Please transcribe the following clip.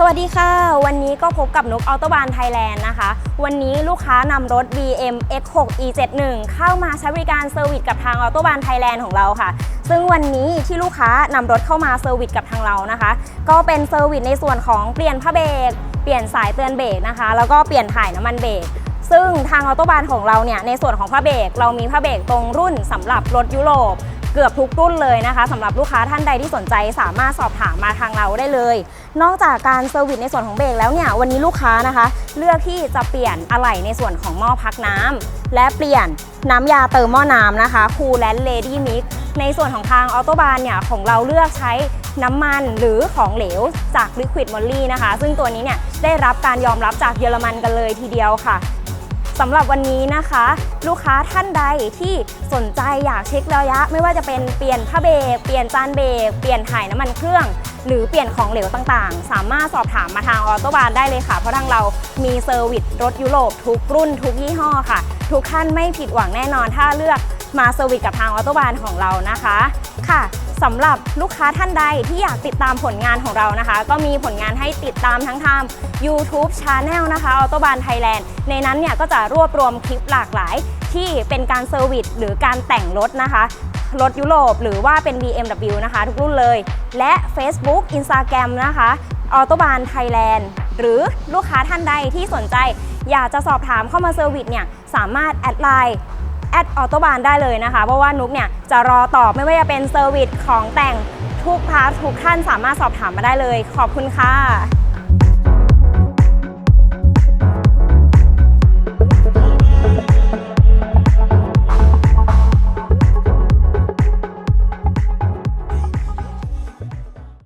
สวัสดีค่ะ วันนี้ก็พบกับนุกออโตบานไทยแลนด์นะคะ วันนี้ลูกค้านำรถ BM X6 E71 เข้ามาใช้บริการเซอร์วิสกับทางออโตบานไทยแลนด์ของเราค่ะ ซึ่งวันนี้ที่ลูกค้านำรถเข้ามาเซอร์วิสกับทางเรานะคะ ก็เป็นเซอร์วิสในส่วนของเปลี่ยนผ้าเบรกเปลี่ยนสายเตือนเบรกนะคะ แล้วก็เปลี่ยนถ่ายน้ำมันเบรกซึ่งทางออโตบานของเราเนี่ยในส่วนของผ้าเบรกเรามีผ้าเบรกตรงรุ่นสำหรับรถยุโรป กือบทุกรุ่นเลยนะคะสำหรับลูกค้าท่านใดที่สนใจสามารถสอบถามมาทางเราได้เลย นอกจากการเซอร์วิสในส่วนของเบรกแล้วเนี่ยวันนี้ลูกค้านะคะ เลือกที่จะเปลี่ยนอะไหล่ในส่วนของหม้อพักน้ำและเปลี่ยนน้ำยาเติมหม้อน้ำนะคะคูลแลนเลดี้มิกในส่วนของทางออโตบานเนี่ยของเราเลือกใช้น้ำมันหรือของเหลวจาก Liquid Moly นะคะ ซึ่งตัวนี้เนี่ยได้รับการยอมรับจากเยอรมันกันเลยทีเดียวค่ะ สำหรับวันนี้นะคะ ลูกค้าท่านใดที่สนใจอยากเช็คระยะ ไม่ว่าจะเป็นเปลี่ยนผ้าเบรกเปลี่ยนจานเบรกเปลี่ยนถ่ายน้ำมันเครื่อง หรือเปลี่ยนของเหลวต่างๆ สามารถสอบถามมาทางออโตบานได้เลยค่ะ เพราะทางเรามีเซอร์วิสรถยุโรปทุกรุ่นทุกยี่ห้อค่ะ ทุกท่านไม่ผิดหวังแน่นอนถ้าเลือก มาเซอร์วิสกับทางออโตบานของเรานะคะค่ะสำหรับลูกค้าท่านใดที่อยากติดตามผลงานของเรานะคะ ก็มีผลงานให้ติดตามทั้งทาง YouTube Channel นะคะออโตบานไทยแลนด์ในนั้นเนี่ยก็จะรวบรวมคลิปหลากหลาย ที่เป็นการเซอร์วิสหรือการแต่งรถนะคะรถยุโรปหรือว่าเป็น BMW นะคะ ทุกรุ่นเลย และ Facebook Instagram นะคะออโตบานไทยแลนด์หรือลูกค้าท่านใดที่สนใจ อยากจะสอบถามเข้ามาเซอร์วิสเนี่ย สามารถแอดไลน์ แอดออโตบานได้เลยนะคะ เพราะว่านุกเนี่ยจะรอตอบไม่ว่าจะเป็นเซอร์วิสของแต่งทุกพาร์ททุกขั้นสามารถสอบถามมาได้เลย ขอบคุณค่ะ